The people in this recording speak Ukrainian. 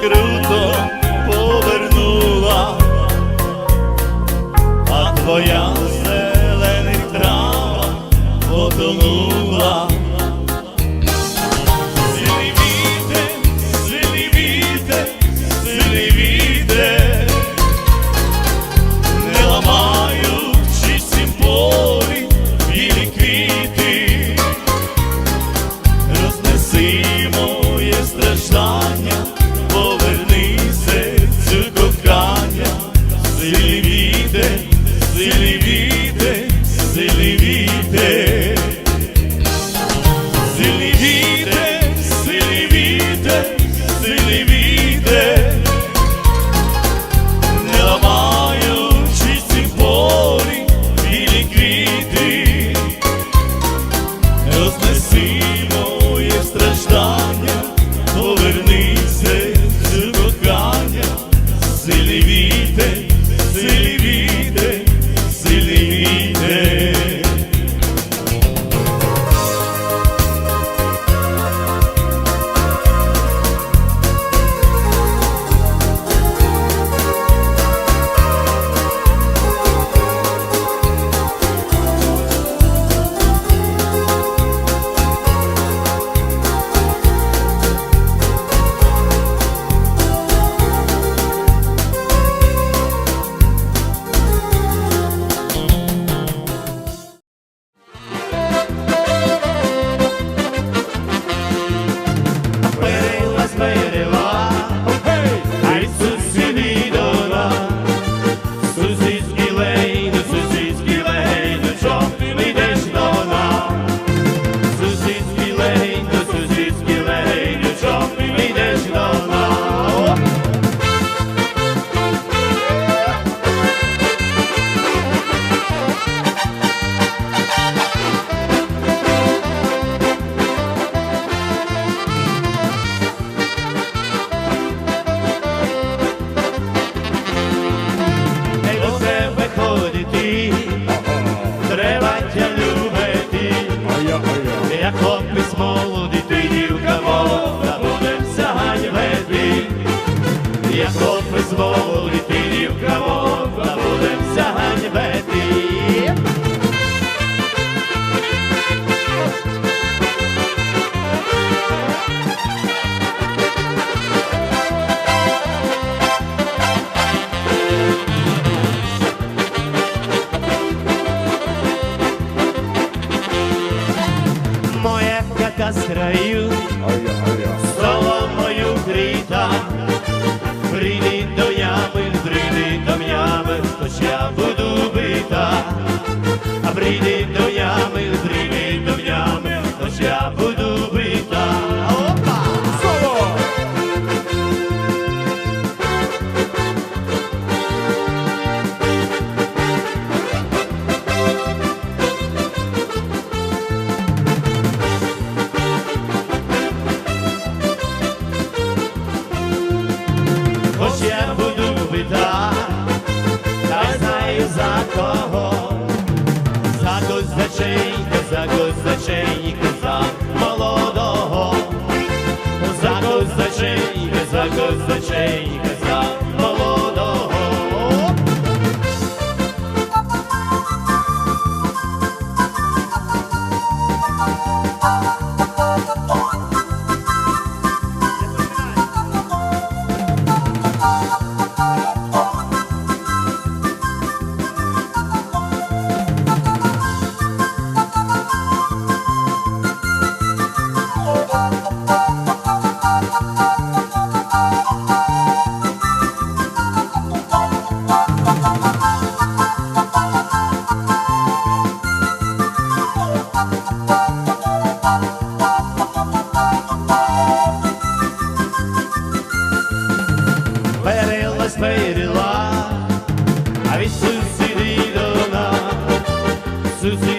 круто повернула, а твоя зелених трава потонула. Моя яка з краю, соломою крита, прийди до. Прийди до мене, то я буду бита, а прийди до я. козаченька, за козаченька, за молодого, за козаченька, за козаченька, за молодого. Oh, Hai susi di dona, susi